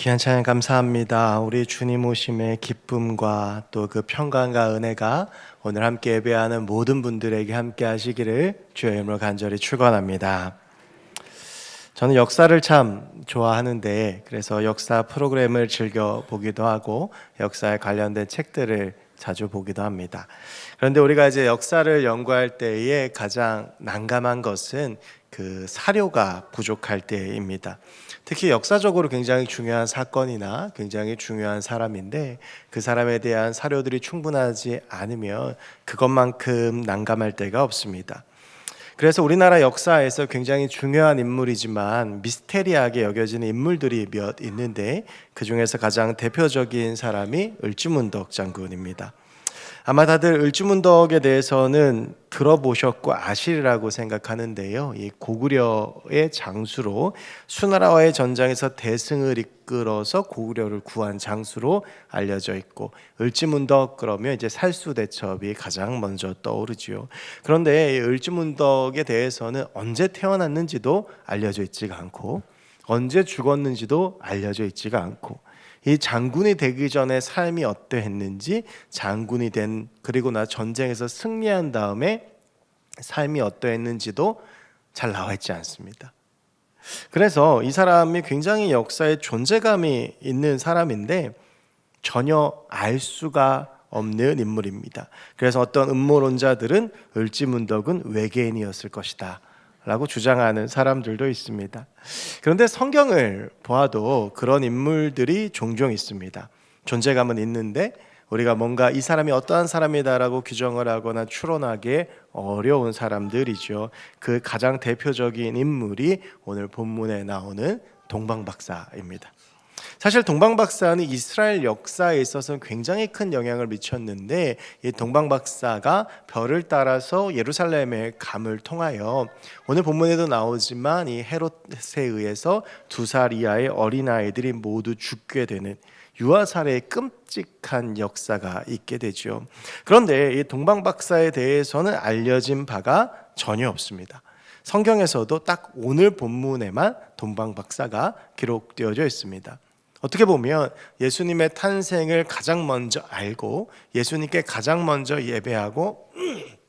귀한 찬양 감사합니다. 우리 주님 오심의 기쁨과 또 그 평강과 은혜가 오늘 함께 예배하는 모든 분들에게 함께 하시기를 주의 이름으로 간절히 축원합니다. 저는 역사를 참 좋아하는데 그래서 역사 프로그램을 즐겨 보기도 하고 역사에 관련된 책들을 자주 보기도 합니다. 그런데 우리가 이제 역사를 연구할 때에 가장 난감한 것은 그 사료가 부족할 때입니다. 특히 역사적으로 굉장히 중요한 사건이나 굉장히 중요한 사람인데 그 사람에 대한 사료들이 충분하지 않으면 그것만큼 난감할 때가 없습니다. 그래서 우리나라 역사에서 굉장히 중요한 인물이지만 미스테리하게 여겨지는 인물들이 몇 있는데 그 중에서 가장 대표적인 사람이 을지문덕 장군입니다. 아마 다들 을지문덕에 대해서는 들어보셨고 아시리라고 생각하는데요. 이 고구려의 장수로 수나라와의 전장에서 대승을 이끌어서 고구려를 구한 장수로 알려져 있고 을지문덕 그러면 이제 살수대첩이 가장 먼저 떠오르지요. 그런데 이 을지문덕에 대해서는 언제 태어났는지도 알려져 있지가 않고 언제 죽었는지도 알려져 있지가 않고 이 장군이 되기 전에 삶이 어떠했는지 장군이 된 그리고 나 전쟁에서 승리한 다음에 삶이 어떠했는지도 잘 나와 있지 않습니다. 그래서 이 사람이 굉장히 역사에 존재감이 있는 사람인데 전혀 알 수가 없는 인물입니다. 그래서 어떤 음모론자들은 을지문덕은 외계인이었을 것이다. 라고 주장하는 사람들도 있습니다. 그런데 성경을 보아도 그런 인물들이 종종 있습니다. 존재감은 있는데 우리가 뭔가 이 사람이 어떠한 사람이다라고 규정을 하거나 추론하기 어려운 사람들이죠. 그 가장 대표적인 인물이 오늘 본문에 나오는 동방박사입니다. 사실 동방 박사는 이스라엘 역사에 있어서 굉장히 큰 영향을 미쳤는데 이 동방 박사가 별을 따라서 예루살렘의 감을 통하여 오늘 본문에도 나오지만 이 헤롯에 의해서 두 살 이하의 어린 아이들이 모두 죽게 되는 유아살의 끔찍한 역사가 있게 되죠. 그런데 이 동방 박사에 대해서는 알려진 바가 전혀 없습니다. 성경에서도 딱 오늘 본문에만 동방 박사가 기록되어져 있습니다. 어떻게 보면 예수님의 탄생을 가장 먼저 알고 예수님께 가장 먼저 예배하고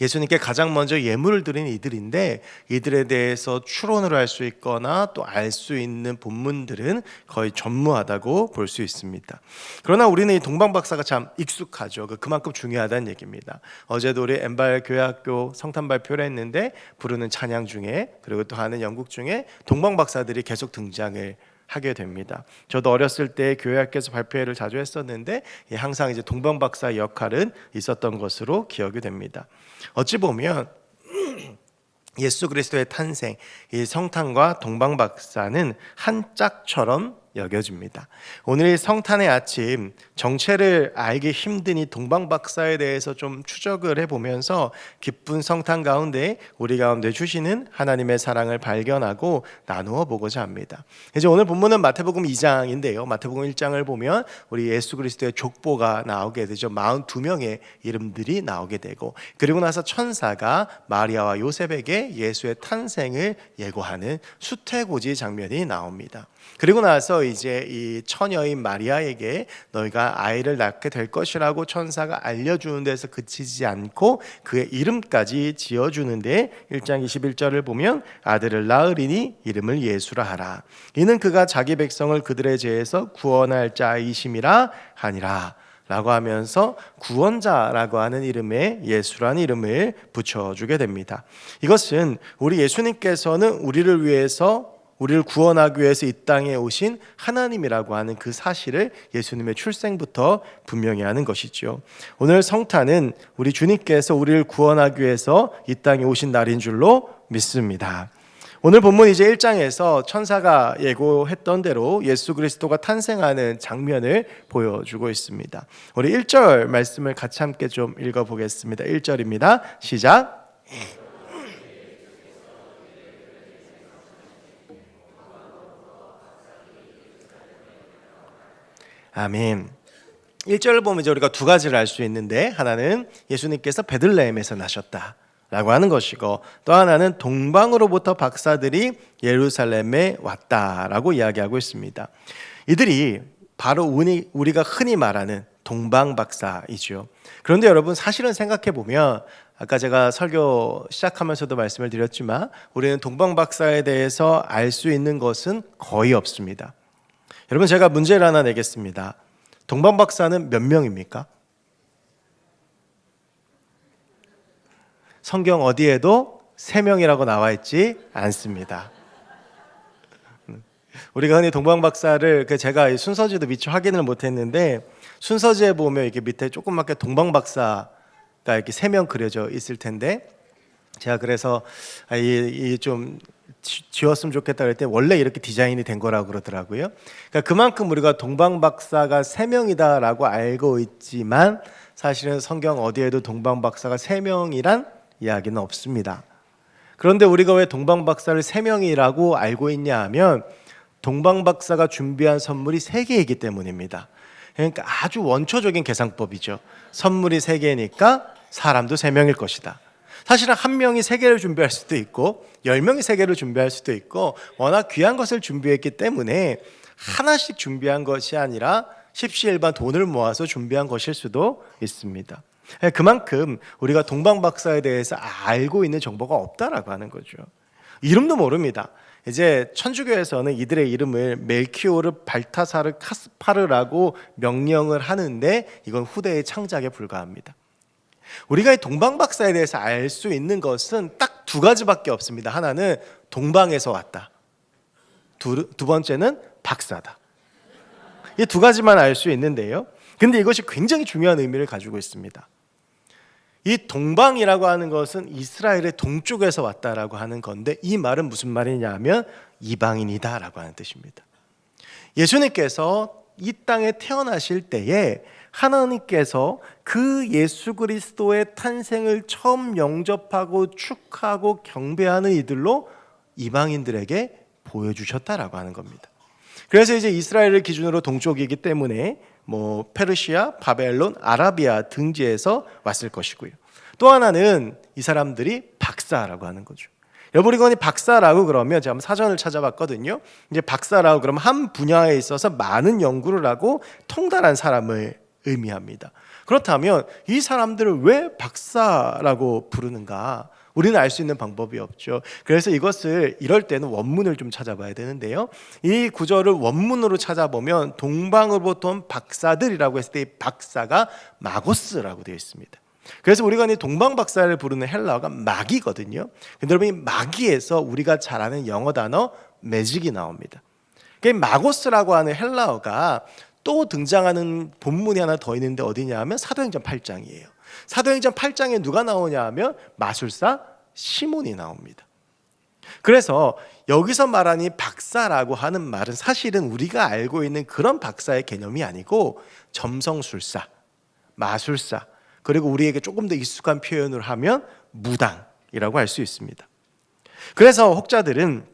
예수님께 가장 먼저 예물을 드린 이들인데 이들에 대해서 추론을 할 수 있거나 또 알 수 있는 본문들은 거의 전무하다고 볼 수 있습니다. 그러나 우리는 이 동방 박사가 참 익숙하죠. 그 그만큼 중요하다는 얘기입니다. 어제도 우리 엠발 교회학교 성탄 발표를 했는데 부르는 찬양 중에 그리고 또 하는 연극 중에 동방 박사들이 계속 등장을 하게 됩니다. 저도 어렸을 때 교회 학교에서 발표회를 자주 했었는데 항상 이제 동방 박사 역할은 있었던 것으로 기억이 됩니다. 어찌 보면 예수 그리스도의 탄생, 이 성탄과 동방 박사는 한 짝처럼 여겨집니다. 오늘 성탄의 아침 정체를 알기 힘든 이 동방 박사에 대해서 좀 추적을 해보면서 기쁜 성탄 가운데 우리 가운데 주시는 하나님의 사랑을 발견하고 나누어 보고자 합니다. 이제 오늘 본문은 마태복음 2장인데요. 마태복음 1장을 보면 우리 예수 그리스도의 족보가 나오게 되죠. 42명의 이름들이 나오게 되고 그리고 나서 천사가 마리아와 요셉에게 예수의 탄생을 예고하는 수태고지 장면이 나옵니다. 그리고 나서 이제 이 처녀인 마리아에게 너희가 아이를 낳게 될 것이라고 천사가 알려주는 데서 그치지 않고 그의 이름까지 지어주는데 1장 21절을 보면 아들을 낳으리니 이름을 예수라 하라. 이는 그가 자기 백성을 그들의 죄에서 구원할 자이심이라 하니라. 라고 하면서 구원자라고 하는 이름에 예수라는 이름을 붙여주게 됩니다. 이것은 우리 예수님께서는 우리를 위해서 우리를 구원하기 위해서 이 땅에 오신 하나님이라고 하는 그 사실을 예수님의 출생부터 분명히 하는 것이죠. 오늘 성탄은 우리 주님께서 우리를 구원하기 위해서 이 땅에 오신 날인 줄로 믿습니다. 오늘 본문 이제 1장에서 천사가 예고했던 대로 예수 그리스도가 탄생하는 장면을 보여주고 있습니다. 우리 1절 말씀을 같이 함께 좀 읽어 보겠습니다. 1절입니다. 시작. 아멘. 1절을 보면 이제 우리가 두 가지를 알 수 있는데 하나는 예수님께서 베들레헴에서 나셨다. 라고 하는 것이고 또 하나는 동방으로부터 박사들이 예루살렘에 왔다라고 이야기하고 있습니다. 이들이 바로 우리, 우리가 흔히 말하는 동방 박사이죠. 그런데 여러분 사실은 생각해 보면 아까 제가 설교 시작하면서도 말씀을 드렸지만 우리는 동방 박사에 대해서 알 수 있는 것은 거의 없습니다. 여러분 제가 문제를 하나 내겠습니다. 동방 박사는 몇 명입니까? 성경 어디에도 세 명이라고 나와 있지 않습니다. 우리가 흔히 동방 박사를 그 제가 이 순서지도 미처 확인을 못했는데 순서지에 보면 이렇게 밑에 조그맣게 동방 박사가 이렇게 세 명 그려져 있을 텐데 제가 그래서 아, 이좀 지웠으면 좋겠다 그랬더니 원래 이렇게 디자인이 된 거라고 그러더라고요. 그러니까 그만큼 우리가 동방 박사가 세 명이다라고 알고 있지만 사실은 성경 어디에도 동방 박사가 세 명이란 이야기는 없습니다. 그런데 우리가 왜 동방 박사를 세 명이라고 알고 있냐 하면 동방 박사가 준비한 선물이 세 개이기 때문입니다. 그러니까 아주 원초적인 계산법이죠. 선물이 세 개니까 사람도 세 명일 것이다. 사실은 한 명이 세 개를 준비할 수도 있고 열 명이 세 개를 준비할 수도 있고 워낙 귀한 것을 준비했기 때문에 하나씩 준비한 것이 아니라 십시일반 돈을 모아서 준비한 것일 수도 있습니다. 그만큼 우리가 동방 박사에 대해서 알고 있는 정보가 없다라고 하는 거죠. 이름도 모릅니다. 이제 천주교에서는 이들의 이름을 멜키오르 발타사르 카스파르라고 명령을 하는데 이건 후대의 창작에 불과합니다. 우리가 이 동방 박사에 대해서 알 수 있는 것은 딱 두 가지밖에 없습니다. 하나는 동방에서 왔다. 두, 두 번째는 박사다. 이 두 가지만 알 수 있는데요. 근데 이것이 굉장히 중요한 의미를 가지고 있습니다. 이 동방이라고 하는 것은 이스라엘의 동쪽에서 왔다라고 하는 건데 이 말은 무슨 말이냐면 이방인이다라고 하는 뜻입니다. 예수님께서 이 땅에 태어나실 때에 하나님께서 그 예수 그리스도의 탄생을 처음 영접하고 축하하고 경배하는 이들로 이방인들에게 보여주셨다라고 하는 겁니다. 그래서 이제 이스라엘을 기준으로 동쪽이기 때문에 뭐 페르시아, 바벨론, 아라비아 등지에서 왔을 것이고요. 또 하나는 이 사람들이 박사라고 하는 거죠. 여러분 이 박사라고 그러면 제가 사전을 찾아봤거든요. 이제 박사라고 그러면 한 분야에 있어서 많은 연구를 하고 통달한 사람을 의미합니다. 그렇다면 이 사람들을 왜 박사라고 부르는가? 우리는 알 수 있는 방법이 없죠. 그래서 이것을 이럴 때는 원문을 좀 찾아봐야 되는데요. 이 구절을 원문으로 찾아보면 동방으로부터 온 박사들이라고 했을 때이 박사가 마고스라고 되어 있습니다. 그래서 우리가 이 동방 박사를 부르는 헬라어가 마기거든요. 근데 여러분 이 마기에서 우리가 잘 아는 영어 단어 매직이 나옵니다. 그 마고스라고 하는 헬라어가 또 등장하는 본문이 하나 더 있는데 어디냐 하면 사도행전 8장이에요. 사도행전 8장에 누가 나오냐 하면 마술사 시몬이 나옵니다. 그래서 여기서 말하니 박사라고 하는 말은 사실은 우리가 알고 있는 그런 박사의 개념이 아니고 점성술사, 마술사, 그리고 우리에게 조금 더 익숙한 표현을 하면 무당이라고 할 수 있습니다. 그래서 혹자들은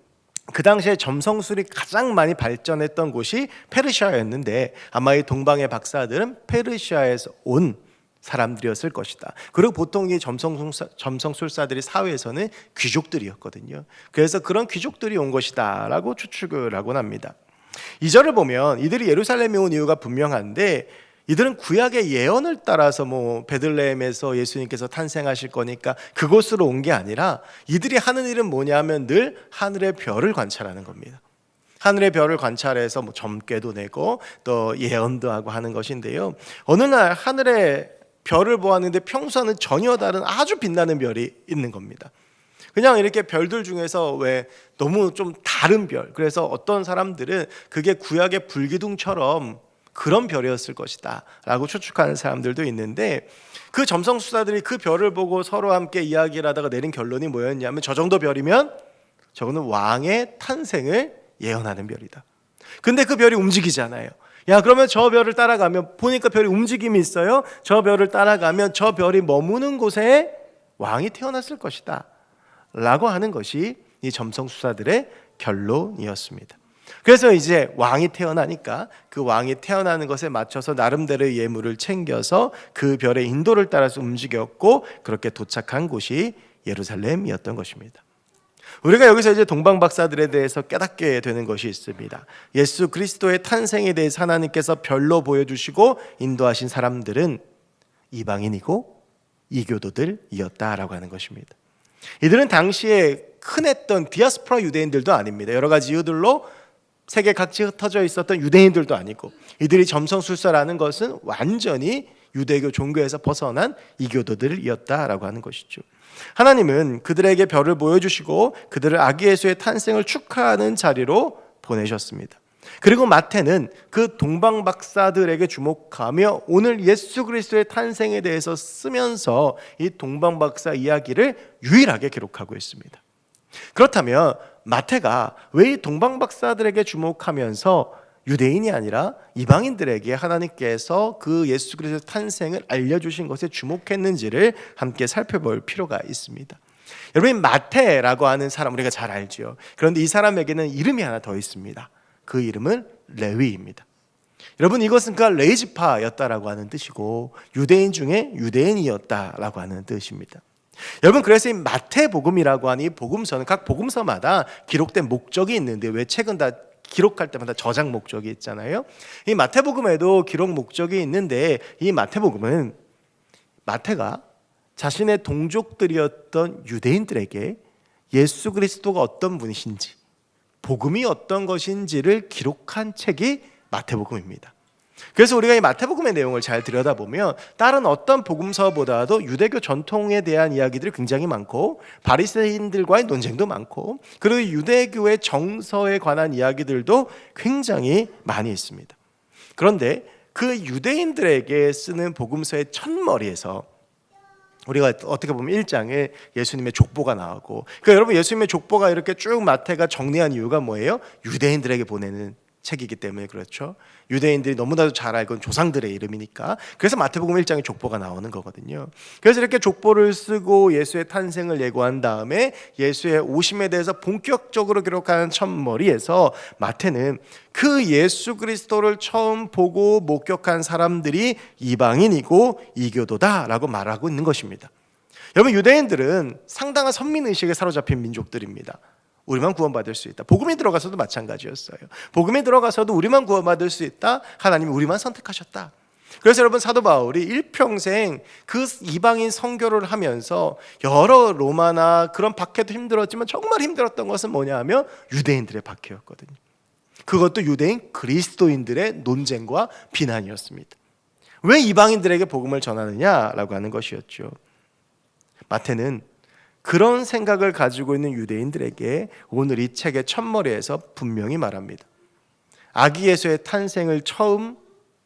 그 당시에 점성술이 가장 많이 발전했던 곳이 페르시아였는데 아마 이 동방의 박사들은 페르시아에서 온 사람들이었을 것이다. 그리고 보통 이 점성술사, 점성술사들이 사회에서는 귀족들이었거든요. 그래서 그런 귀족들이 온 것이다라고 추측을 하곤 합니다. 이절을 보면 이들이 예루살렘에 온 이유가 분명한데 이들은 구약의 예언을 따라서 뭐 베들레헴에서 예수님께서 탄생하실 거니까 그곳으로 온 게 아니라 이들이 하는 일은 뭐냐면 늘 하늘의 별을 관찰하는 겁니다. 하늘의 별을 관찰해서 뭐 점괘도 내고 또 예언도 하고 하는 것인데요. 어느 날 하늘의 별을 보았는데 평소와는 전혀 다른 아주 빛나는 별이 있는 겁니다. 그냥 이렇게 별들 중에서 왜 너무 좀 다른 별. 그래서 어떤 사람들은 그게 구약의 불기둥처럼 그런 별이었을 것이다 라고 추측하는 사람들도 있는데 그 점성수사들이 그 별을 보고 서로 함께 이야기를 하다가 내린 결론이 뭐였냐면 저 정도 별이면 저거는 왕의 탄생을 예언하는 별이다. 근데 그 별이 움직이잖아요. 야 그러면 저 별을 따라가면 보니까 별이 움직임이 있어요. 저 별을 따라가면 저 별이 머무는 곳에 왕이 태어났을 것이다. 라고 하는 것이 이 점성수사들의 결론이었습니다 그래서 이제 왕이 태어나니까 그 왕이 태어나는 것에 맞춰서 나름대로의 예물을 챙겨서 그 별의 인도를 따라서 움직였고 그렇게 도착한 곳이 예루살렘이었던 것입니다. 우리가 여기서 이제 동방 박사들에 대해서 깨닫게 되는 것이 있습니다. 예수 그리스도의 탄생에 대해서 하나님께서 별로 보여주시고 인도하신 사람들은 이방인이고 이교도들이었다라고 하는 것입니다. 이들은 당시에 흔했던 디아스포라 유대인들도 아닙니다. 여러 가지 이유들로 세계 각지 흩어져 있었던 유대인들도 아니고 이들이 점성술사라는 것은 완전히 유대교 종교에서 벗어난 이교도들이었다라고 하는 것이죠. 하나님은 그들에게 별을 보여주시고 그들을 아기 예수의 탄생을 축하하는 자리로 보내셨습니다. 그리고 마태는 그 동방 박사들에게 주목하며 오늘 예수 그리스도의 탄생에 대해서 쓰면서 이 동방 박사 이야기를 유일하게 기록하고 있습니다. 그렇다면 마태가 왜이 동방 박사들에게 주목하면서 유대인이 아니라 이방인들에게 하나님께서 그 예수 그리스도의 탄생을 알려주신 것에 주목했는지를 함께 살펴볼 필요가 있습니다. 여러분 마태라고 하는 사람 우리가 잘 알죠. 그런데 이 사람에게는 이름이 하나 더 있습니다. 그 이름은 레위입니다. 여러분 이것은 그가 레이지파였다라고 하는 뜻이고 유대인 중에 유대인이었다라고 하는 뜻입니다. 여러분 그래서 이 마태복음이라고 하는 이 복음서는 각 복음서마다 기록된 목적이 있는데 왜 책은 다 기록할 때마다 저장 목적이 있잖아요. 이 마태복음에도 기록 목적이 있는데 이 마태복음은 마태가 자신의 동족들이었던 유대인들에게 예수 그리스도가 어떤 분이신지 복음이 어떤 것인지를 기록한 책이 마태복음입니다. 그래서 우리가 이 마태복음의 내용을 잘 들여다보면 다른 어떤 복음서보다도 유대교 전통에 대한 이야기들이 굉장히 많고 바리새인들과의 논쟁도 많고 그리고 유대교의 정서에 관한 이야기들도 굉장히 많이 있습니다. 그런데 그 유대인들에게 쓰는 복음서의 첫머리에서 우리가 어떻게 보면 1장에 예수님의 족보가 나오고 그러니까 여러분 예수님의 족보가 이렇게 쭉 마태가 정리한 이유가 뭐예요? 유대인들에게 보내는 책이기 때문에 그렇죠. 유대인들이 너무나도 잘 알고 조상들의 이름이니까. 그래서 마태복음 1장에 족보가 나오는 거거든요. 그래서 이렇게 족보를 쓰고 예수의 탄생을 예고한 다음에 예수의 오심에 대해서 본격적으로 기록하는 첫머리에서 마태는 그 예수 그리스도를 처음 보고 목격한 사람들이 이방인이고 이교도다라고 말하고 있는 것입니다. 여러분 유대인들은 상당한 선민 의식에 사로잡힌 민족들입니다. 우리만 구원받을 수 있다. 복음에 들어가서도 마찬가지였어요. 복음에 들어가서도 우리만 구원받을 수 있다. 하나님이 우리만 선택하셨다. 그래서 여러분 사도 바울이 일평생 그 이방인 선교를 하면서 여러 로마나 그런 박해도 힘들었지만 정말 힘들었던 것은 뭐냐 하면 유대인들의 박해였거든요. 그것도 유대인 그리스도인들의 논쟁과 비난이었습니다. 왜 이방인들에게 복음을 전하느냐라고 하는 것이었죠. 마태는 그런 생각을 가지고 있는 유대인들에게 오늘 이 책의 첫머리에서 분명히 말합니다. 아기 예수의 탄생을 처음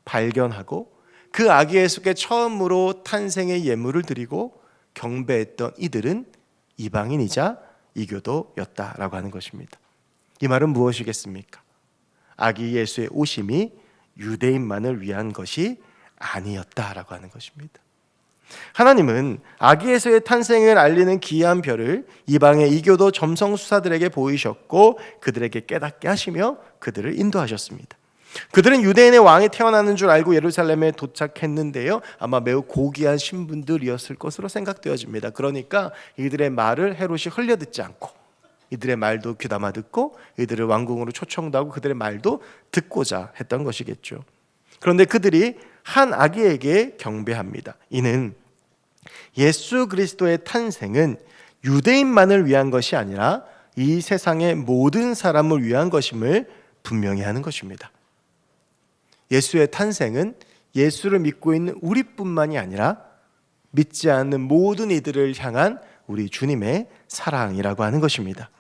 발견하고 그 아기 예수께 처음으로 탄생의 예물을 드리고 경배했던 이들은 이방인이자 이교도였다라고 하는 것입니다. 이 말은 무엇이겠습니까? 아기 예수의 오심이 유대인만을 위한 것이 아니었다라고 하는 것입니다. 하나님은 아기에서의 탄생을 알리는 기이한 별을 이방의 이교도 점성 수사들에게 보이셨고 그들에게 깨닫게 하시며 그들을 인도하셨습니다. 그들은 유대인의 왕이 태어나는 줄 알고 예루살렘에 도착했는데요. 아마 매우 고귀한 신분들이었을 것으로 생각되어집니다. 그러니까 이들의 말을 헤롯이 흘려듣지 않고 이들의 말도 귀담아 듣고 이들을 왕궁으로 초청도 하고 그들의 말도 듣고자 했던 것이겠죠. 그런데 그들이 한 아기에게 경배합니다. 이는 예수 그리스도의 탄생은 유대인만을 위한 것이 아니라 이 세상의 모든 사람을 위한 것임을 분명히 하는 것입니다. 예수의 탄생은 예수를 믿고 있는 우리뿐만이 아니라 믿지 않는 모든 이들을 향한 우리 주님의 사랑이라고 하는 것입니다.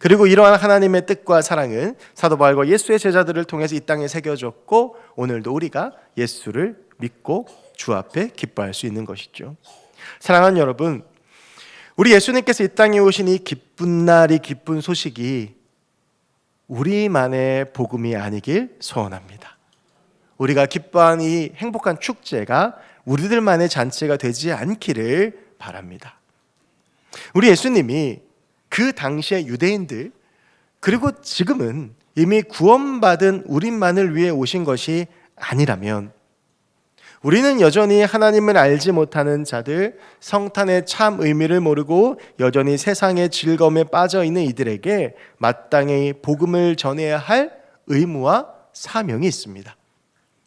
그리고 이러한 하나님의 뜻과 사랑은 사도 바울과 예수의 제자들을 통해서 이 땅에 새겨졌고 오늘도 우리가 예수를 믿고 주 앞에 기뻐할 수 있는 것이죠. 사랑하는 여러분, 우리 예수님께서 이 땅에 오신 이 기쁜 날이 기쁜 소식이 우리만의 복음이 아니길 소원합니다. 우리가 기뻐한 이 행복한 축제가 우리들만의 잔치가 되지 않기를 바랍니다. 우리 예수님이 그 당시의 유대인들 그리고 지금은 이미 구원받은 우리만을 위해 오신 것이 아니라면 우리는 여전히 하나님을 알지 못하는 자들, 성탄의 참 의미를 모르고 여전히 세상의 즐거움에 빠져 있는 이들에게 마땅히 복음을 전해야 할 의무와 사명이 있습니다.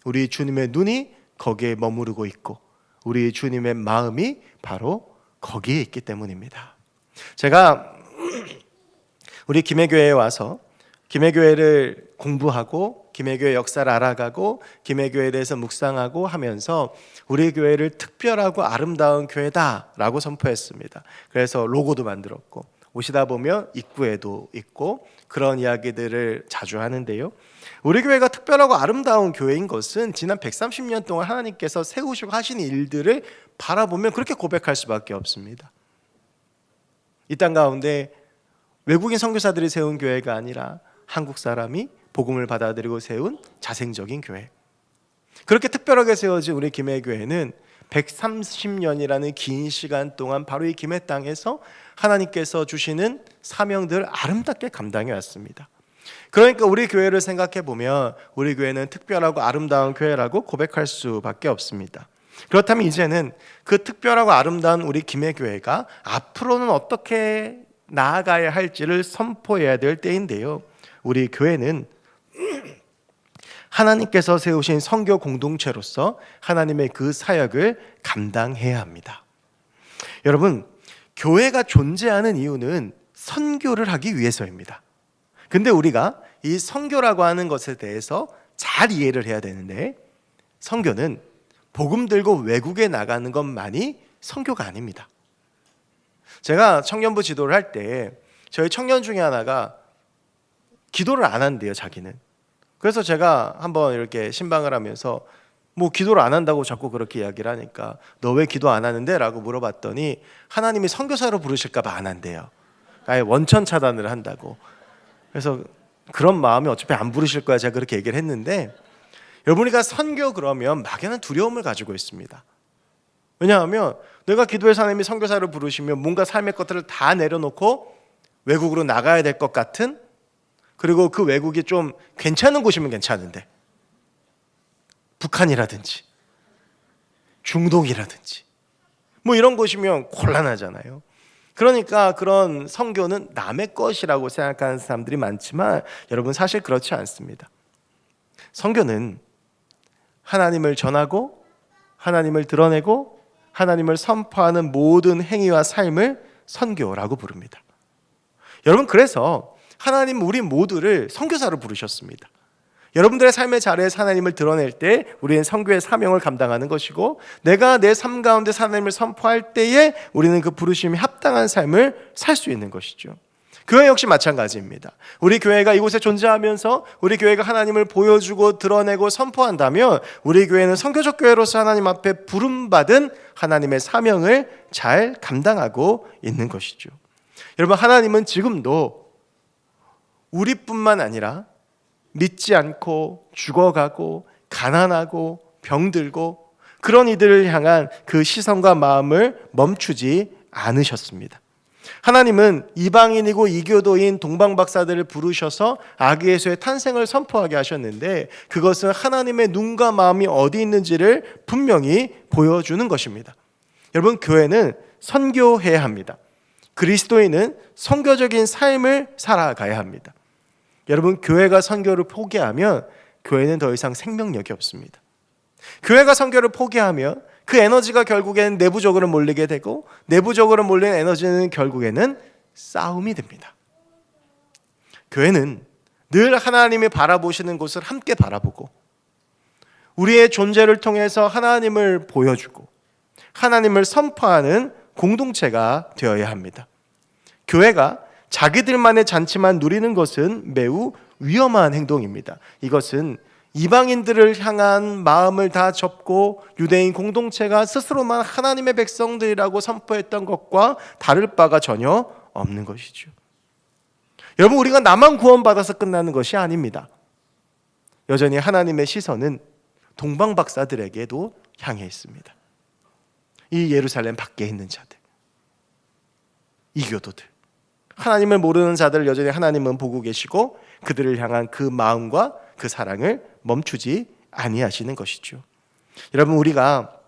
우리 주님의 눈이 거기에 머무르고 있고 우리 주님의 마음이 바로 거기에 있기 때문입니다. 제가 우리 김해교회에 와서 김해교회를 공부하고 김해교회 역사를 알아가고 김해교회에 대해서 묵상하고 하면서 우리 교회를 특별하고 아름다운 교회다라고 선포했습니다. 그래서 로고도 만들었고 오시다 보면 입구에도 있고 그런 이야기들을 자주 하는데요. 우리 교회가 특별하고 아름다운 교회인 것은 지난 130년 동안 하나님께서 세우시고 하신 일들을 바라보면 그렇게 고백할 수밖에 없습니다. 이 땅 가운데 외국인 선교사들이 세운 교회가 아니라 한국 사람이 복음을 받아들이고 세운 자생적인 교회. 그렇게 특별하게 세워진 우리 김해 교회는 130년이라는 긴 시간 동안 바로 이 김해 땅에서 하나님께서 주시는 사명들을 아름답게 감당해 왔습니다. 그러니까 우리 교회를 생각해 보면 우리 교회는 특별하고 아름다운 교회라고 고백할 수밖에 없습니다. 그렇다면 이제는 그 특별하고 아름다운 우리 김해 교회가 앞으로는 어떻게 나아가야 할지를 선포해야 될 때인데요. 우리 교회는 하나님께서 세우신 성교 공동체로서 하나님의 그 사역을 감당해야 합니다. 여러분, 교회가 존재하는 이유는 선교를 하기 위해서입니다. 근데 우리가 이 선교라고 하는 것에 대해서 잘 이해를 해야 되는데 선교는 복음 들고 외국에 나가는 것만이 선교가 아닙니다. 제가 청년부 지도를 할 때 저희 청년 중에 하나가 기도를 안 한대요, 자기는. 그래서 제가 한번 이렇게 신방을 하면서 뭐 기도를 안 한다고 자꾸 그렇게 이야기를 하니까 너 왜 기도 안 하는데? 라고 물어봤더니 하나님이 선교사로 부르실까 봐 안 한대요. 아예 원천 차단을 한다고. 그래서 그런 마음이 어차피 안 부르실 거야 제가 그렇게 얘기를 했는데 여러분이가 선교 그러면 막연한 두려움을 가지고 있습니다. 왜냐하면 내가 기도해서 하나님이 선교사를 부르시면 뭔가 삶의 것들을 다 내려놓고 외국으로 나가야 될 것 같은 그리고 그 외국이 좀 괜찮은 곳이면 괜찮은데 북한이라든지 중동이라든지 뭐 이런 곳이면 곤란하잖아요. 그러니까 그런 성교는 남의 것이라고 생각하는 사람들이 많지만 여러분 사실 그렇지 않습니다. 성교는 하나님을 전하고 하나님을 드러내고 하나님을 선포하는 모든 행위와 삶을 선교라고 부릅니다. 여러분 그래서 하나님 우리 모두를 선교사로 부르셨습니다. 여러분들의 삶의 자리에서 하나님을 드러낼 때 우리는 성교의 사명을 감당하는 것이고 내가 내 삶 가운데 하나님을 선포할 때에 우리는 그 부르심이 합당한 삶을 살 수 있는 것이죠. 교회 역시 마찬가지입니다. 우리 교회가 이곳에 존재하면서 우리 교회가 하나님을 보여주고 드러내고 선포한다면 우리 교회는 성교적 교회로서 하나님 앞에 부름받은 하나님의 사명을 잘 감당하고 있는 것이죠. 여러분 하나님은 지금도 우리뿐만 아니라 믿지 않고 죽어가고 가난하고 병들고 그런 이들을 향한 그 시선과 마음을 멈추지 않으셨습니다. 하나님은 이방인이고 이교도인 동방 박사들을 부르셔서 아기 예수의 탄생을 선포하게 하셨는데 그것은 하나님의 눈과 마음이 어디 있는지를 분명히 보여주는 것입니다. 여러분 교회는 선교해야 합니다. 그리스도인은 선교적인 삶을 살아가야 합니다. 여러분 교회가 선교를 포기하면 교회는 더 이상 생명력이 없습니다. 교회가 선교를 포기하면 그 에너지가 결국에는 내부적으로 몰리게 되고 내부적으로 몰리는 에너지는 결국에는 싸움이 됩니다. 교회는 늘 하나님이 바라보시는 곳을 함께 바라보고 우리의 존재를 통해서 하나님을 보여주고 하나님을 선포하는 공동체가 되어야 합니다. 교회가 자기들만의 잔치만 누리는 것은 매우 위험한 행동입니다. 이것은 이방인들을 향한 마음을 다 접고 유대인 공동체가 스스로만 하나님의 백성들이라고 선포했던 것과 다를 바가 전혀 없는 것이죠. 여러분 우리가 나만 구원받아서 끝나는 것이 아닙니다. 여전히 하나님의 시선은 동방 박사들에게도 향해 있습니다. 이 예루살렘 밖에 있는 자들, 이교도들, 하나님을 모르는 자들을 여전히 하나님은 보고 계시고 그들을 향한 그 마음과 그 사랑을 멈추지 아니하시는 것이죠. 여러분 우리가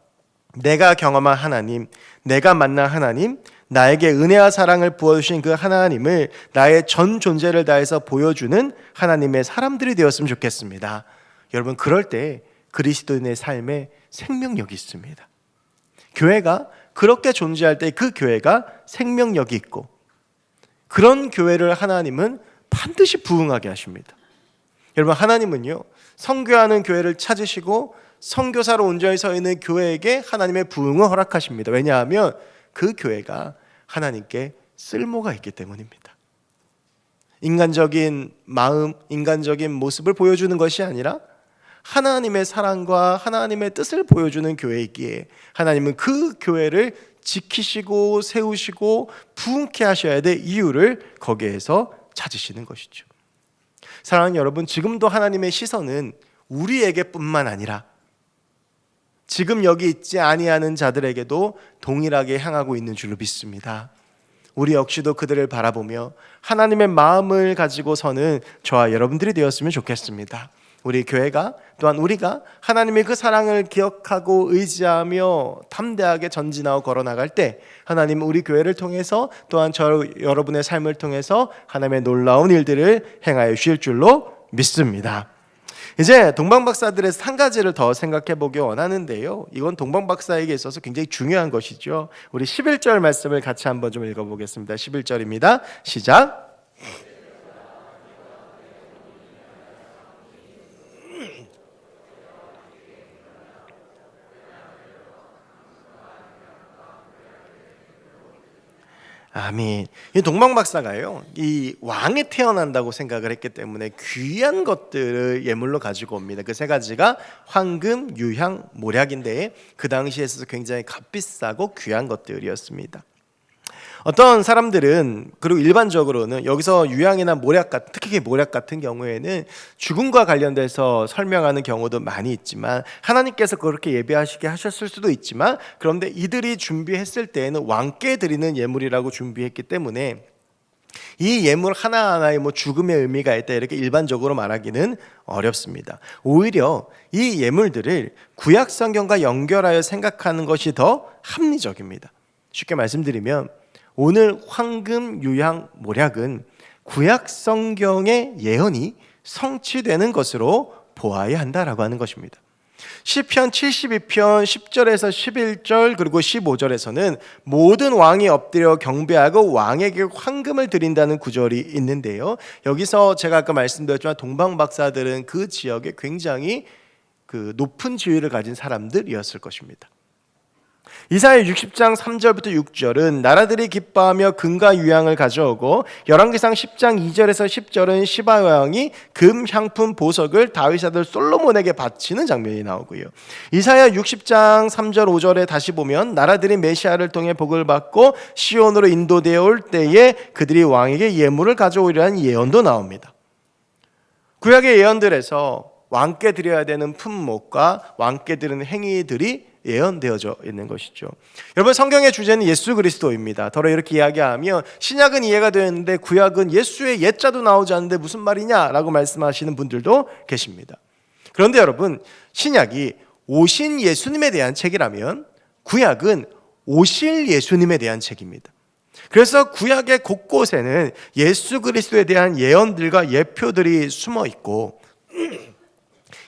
내가 경험한 하나님, 내가 만난 하나님, 나에게 은혜와 사랑을 부어주신 그 하나님을 나의 전 존재를 다해서 보여주는 하나님의 사람들이 되었으면 좋겠습니다. 여러분 그럴 때 그리스도인의 삶에 생명력이 있습니다. 교회가 그렇게 존재할 때 그 교회가 생명력이 있고 그런 교회를 하나님은 반드시 부흥하게 하십니다. 여러분 하나님은요 성교하는 교회를 찾으시고 성교사로 온전히 서 있는 교회에게 하나님의 부흥을 허락하십니다. 왜냐하면 그 교회가 하나님께 쓸모가 있기 때문입니다. 인간적인 마음, 인간적인 모습을 보여주는 것이 아니라 하나님의 사랑과 하나님의 뜻을 보여주는 교회이기에 하나님은 그 교회를 지키시고 세우시고 부흥케 하셔야 될 이유를 거기에서 찾으시는 것이죠. 사랑하는 여러분, 지금도 하나님의 시선은 우리에게뿐만 아니라 지금 여기 있지 아니하는 자들에게도 동일하게 향하고 있는 줄로 믿습니다. 우리 역시도 그들을 바라보며 하나님의 마음을 가지고 서는 저와 여러분들이 되었으면 좋겠습니다. 우리 교회가 또한 우리가 하나님의 그 사랑을 기억하고 의지하며 담대하게 전진하고 걸어 나갈 때 하나님 우리 교회를 통해서 또한 저 여러분의 삶을 통해서 하나님의 놀라운 일들을 행하여 주실 줄로 믿습니다. 이제 동방박사들에서 한 가지를 더 생각해 보기 원하는데요. 이건 동방박사에게 있어서 굉장히 중요한 것이죠. 우리 11절 말씀을 같이 한번 좀 읽어 보겠습니다. 11절입니다. 시작. 아멘. 이 동방 박사가요. 이 왕이 태어난다고 생각을 했기 때문에 귀한 것들을 예물로 가지고 옵니다. 그 세 가지가 황금, 유향, 모략인데 그 당시에 있어서 굉장히 값비싸고 귀한 것들이었습니다. 어떤 사람들은 그리고 일반적으로는 여기서 유향이나 모략 같은 특히 모략 같은 경우에는 죽음과 관련돼서 설명하는 경우도 많이 있지만 하나님께서 그렇게 예배하시게 하셨을 수도 있지만 그런데 이들이 준비했을 때에는 왕께 드리는 예물이라고 준비했기 때문에 이 예물 하나하나에 뭐 죽음의 의미가 있다 이렇게 일반적으로 말하기는 어렵습니다. 오히려 이 예물들을 구약 성경과 연결하여 생각하는 것이 더 합리적입니다. 쉽게 말씀드리면 오늘 황금 유향 모략은 구약 성경의 예언이 성취되는 것으로 보아야 한다라고 하는 것입니다. 시편 72편 10절에서 11절 그리고 15절에서는 모든 왕이 엎드려 경배하고 왕에게 황금을 드린다는 구절이 있는데요. 여기서 제가 아까 말씀드렸지만 동방 박사들은 그 지역에 굉장히 그 높은 지위를 가진 사람들이었을 것입니다. 이사야 60장 3절부터 6절은 나라들이 기뻐하며 금과 유향을 가져오고 열왕기상 10장 2절에서 10절은 시바 왕이 금 향품 보석을 다윗 아들 솔로몬에게 바치는 장면이 나오고요. 이사야 60장 3절 5절에 다시 보면 나라들이 메시아를 통해 복을 받고 시온으로 인도되어 올 때에 그들이 왕에게 예물을 가져오리라는 예언도 나옵니다. 구약의 예언들에서 왕께 드려야 되는 품목과 왕께 드리는 행위들이 예언되어져 있는 것이죠. 여러분 성경의 주제는 예수 그리스도입니다. 더러 이렇게 이야기하면 신약은 이해가 되는데 구약은 예수의 옛자도 나오지 않는데 무슨 말이냐라고 말씀하시는 분들도 계십니다. 그런데 여러분 신약이 오신 예수님에 대한 책이라면 구약은 오실 예수님에 대한 책입니다. 그래서 구약의 곳곳에는 예수 그리스도에 대한 예언들과 예표들이 숨어 있고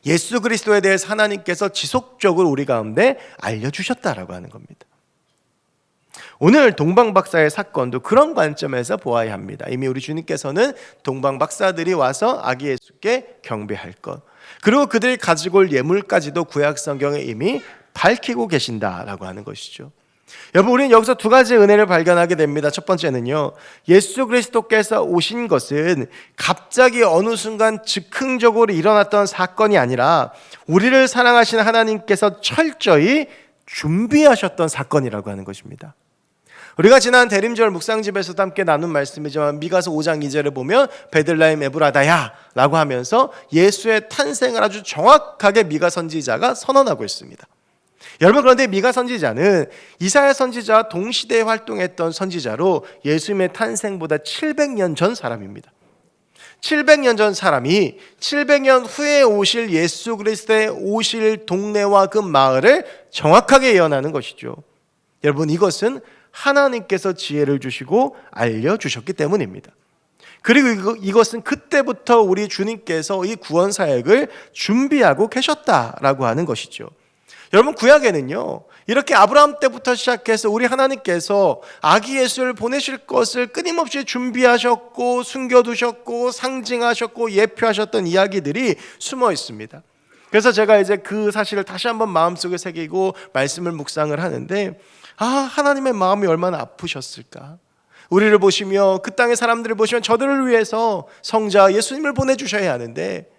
예수 그리스도에 대해서 하나님께서 지속적으로 우리 가운데 알려주셨다라고 하는 겁니다. 오늘 동방 박사의 사건도 그런 관점에서 보아야 합니다. 이미 우리 주님께서는 동방 박사들이 와서 아기 예수께 경배할 것, 그리고 그들이 가지고 올 예물까지도 구약 성경에 이미 밝히고 계신다라고 하는 것이죠. 여러분 우리는 여기서 두 가지 은혜를 발견하게 됩니다. 첫 번째는요. 예수 그리스도께서 오신 것은 갑자기 어느 순간 즉흥적으로 일어났던 사건이 아니라 우리를 사랑하시는 하나님께서 철저히 준비하셨던 사건이라고 하는 것입니다. 우리가 지난 대림절 묵상집에서도 함께 나눈 말씀이지만 미가서 5장 2절을 보면 베들라임 에브라다야 라고 하면서 예수의 탄생을 아주 정확하게 미가 선지자가 선언하고 있습니다. 여러분 그런데 미가 선지자는 이사야 선지자와 동시대에 활동했던 선지자로 예수님의 탄생보다 700년 전 사람입니다. 700년 전 사람이 700년 후에 오실 예수 그리스도의 오실 동네와 그 마을을 정확하게 예언하는 것이죠. 여러분 이것은 하나님께서 지혜를 주시고 알려 주셨기 때문입니다. 그리고 이것은 그때부터 우리 주님께서 이 구원 사역을 준비하고 계셨다라고 하는 것이죠. 여러분 구약에는요. 이렇게 아브라함 때부터 시작해서 우리 하나님께서 아기 예수를 보내실 것을 끊임없이 준비하셨고 숨겨두셨고 상징하셨고 예표하셨던 이야기들이 숨어 있습니다. 그래서 제가 이제 그 사실을 다시 한번 마음속에 새기고 말씀을 묵상을 하는데 아 하나님의 마음이 얼마나 아프셨을까. 우리를 보시며 그 땅의 사람들을 보시면 저들을 위해서 성자 예수님을 보내주셔야 하는데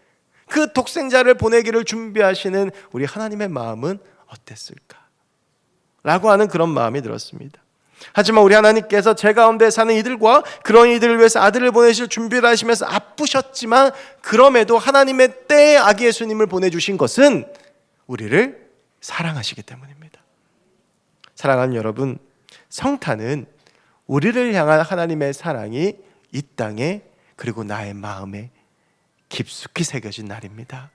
그 독생자를 보내기를 준비하시는 우리 하나님의 마음은 어땠을까? 라고 하는 그런 마음이 들었습니다. 하지만 우리 하나님께서 제 가운데 사는 이들과 그런 이들을 위해서 아들을 보내실 준비를 하시면서 아프셨지만 그럼에도 하나님의 때에 아기 예수님을 보내주신 것은 우리를 사랑하시기 때문입니다. 사랑하는 여러분, 성탄은 우리를 향한 하나님의 사랑이 이 땅에 그리고 나의 마음에 깊숙이 새겨진 날입니다.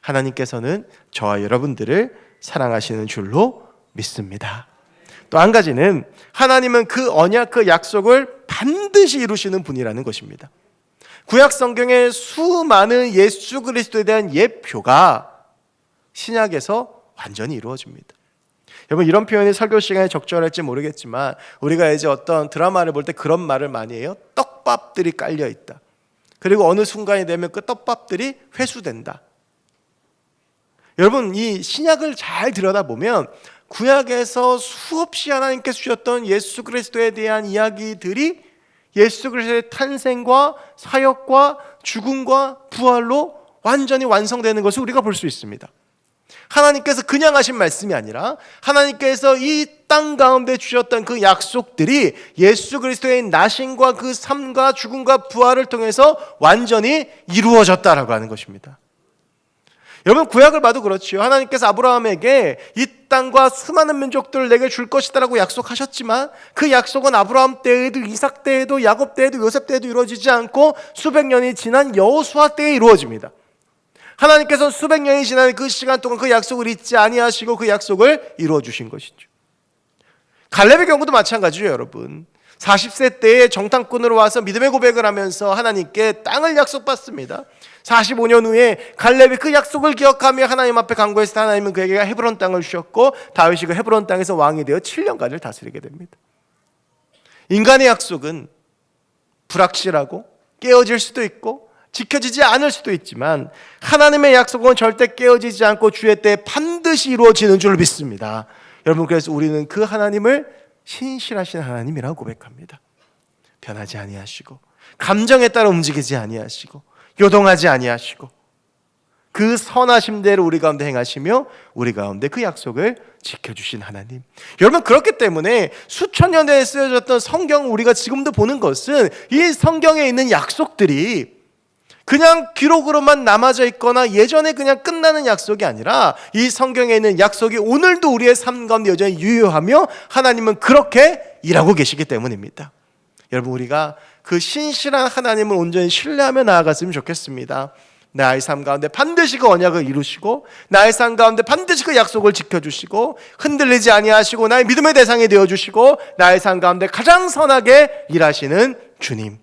하나님께서는 저와 여러분들을 사랑하시는 줄로 믿습니다. 또 한 가지는 하나님은 그 언약 그 약속을 반드시 이루시는 분이라는 것입니다. 구약 성경의 수많은 예수 그리스도에 대한 예표가 신약에서 완전히 이루어집니다. 여러분 이런 표현이 설교 시간에 적절할지 모르겠지만 우리가 이제 어떤 드라마를 볼 때 그런 말을 많이 해요. 떡밥들이 깔려 있다. 그리고 어느 순간이 되면 그 떡밥들이 회수된다. 여러분 이 신약을 잘 들여다보면 구약에서 수없이 하나님께서 주셨던 예수 그리스도에 대한 이야기들이 예수 그리스도의 탄생과 사역과 죽음과 부활로 완전히 완성되는 것을 우리가 볼 수 있습니다. 하나님께서 그냥 하신 말씀이 아니라 하나님께서 이 땅 가운데 주셨던 그 약속들이 예수 그리스도의 나신과 그 삶과 죽음과 부활을 통해서 완전히 이루어졌다라고 하는 것입니다. 여러분 구약을 봐도 그렇지요. 하나님께서 아브라함에게 이 땅과 수많은 민족들을 내게 줄 것이다라고 약속하셨지만 그 약속은 아브라함 때에도 이삭 때에도 야곱 때에도 요셉 때에도 이루어지지 않고 수백 년이 지난 여호수아 때에 이루어집니다. 하나님께서 수백 년이 지난 그 시간 동안 그 약속을 잊지 아니하시고 그 약속을 이루어 주신 것이죠. 갈렙의 경우도 마찬가지죠, 여러분. 40세 때에 정탐꾼으로 와서 믿음의 고백을 하면서 하나님께 땅을 약속받습니다. 45년 후에 갈렙이 그 약속을 기억하며 하나님 앞에 간구했을 때 하나님은 그에게 헤브론 땅을 주셨고 다윗이 그 헤브론 땅에서 왕이 되어 7년간을 다스리게 됩니다. 인간의 약속은 불확실하고 깨어질 수도 있고 지켜지지 않을 수도 있지만 하나님의 약속은 절대 깨어지지 않고 주의 때 반드시 이루어지는 줄 믿습니다. 여러분 그래서 우리는 그 하나님을 신실하신 하나님이라고 고백합니다. 변하지 아니하시고 감정에 따라 움직이지 아니하시고 요동하지 아니하시고 그 선하심 대로 우리 가운데 행하시며 우리 가운데 그 약속을 지켜주신 하나님. 여러분 그렇기 때문에 수천 년 전에 쓰여졌던 성경 우리가 지금도 보는 것은 이 성경에 있는 약속들이 그냥 기록으로만 남아져 있거나 예전에 그냥 끝나는 약속이 아니라 이 성경에 있는 약속이 오늘도 우리의 삶 가운데 여전히 유효하며 하나님은 그렇게 일하고 계시기 때문입니다. 여러분 우리가 그 신실한 하나님을 온전히 신뢰하며 나아갔으면 좋겠습니다. 나의 삶 가운데 반드시 그 언약을 이루시고 나의 삶 가운데 반드시 그 약속을 지켜주시고 흔들리지 아니하시고 나의 믿음의 대상이 되어주시고 나의 삶 가운데 가장 선하게 일하시는 주님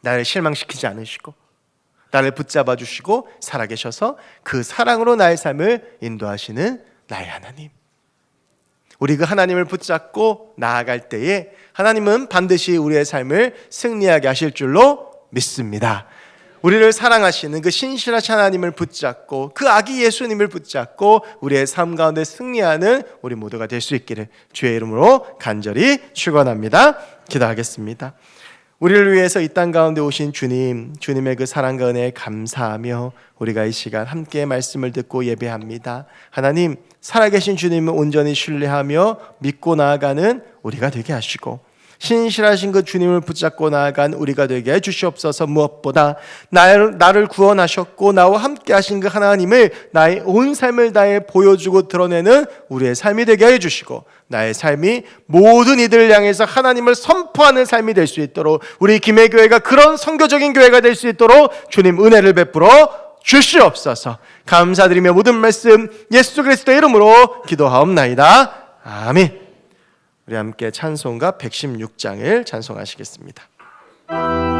나를 실망시키지 않으시고 나를 붙잡아 주시고 살아계셔서 그 사랑으로 나의 삶을 인도하시는 나의 하나님. 우리 그 하나님을 붙잡고 나아갈 때에 하나님은 반드시 우리의 삶을 승리하게 하실 줄로 믿습니다. 우리를 사랑하시는 그 신실하신 하나님을 붙잡고 그 아기 예수님을 붙잡고 우리의 삶 가운데 승리하는 우리 모두가 될 수 있기를 주의 이름으로 간절히 축원합니다. 기도하겠습니다. 우리를 위해서 이 땅 가운데 오신 주님, 주님의 그 사랑과 은혜에 감사하며 우리가 이 시간 함께 말씀을 듣고 예배합니다. 하나님, 살아계신 주님을 온전히 신뢰하며 믿고 나아가는 우리가 되게 하시고 신실하신 그 주님을 붙잡고 나아간 우리가 되게 해 주시옵소서 무엇보다 나를, 나를 구원하셨고 나와 함께 하신 그 하나님을 나의 온 삶을 다해 보여주고 드러내는 우리의 삶이 되게 해 주시고 나의 삶이 모든 이들을 향해서 하나님을 선포하는 삶이 될 수 있도록 우리 김해 교회가 그런 선교적인 교회가 될 수 있도록 주님 은혜를 베풀어 주시옵소서. 감사드리며 모든 말씀 예수 그리스도의 이름으로 기도하옵나이다. 아멘. 우리 함께 찬송가 116장을 찬송하시겠습니다.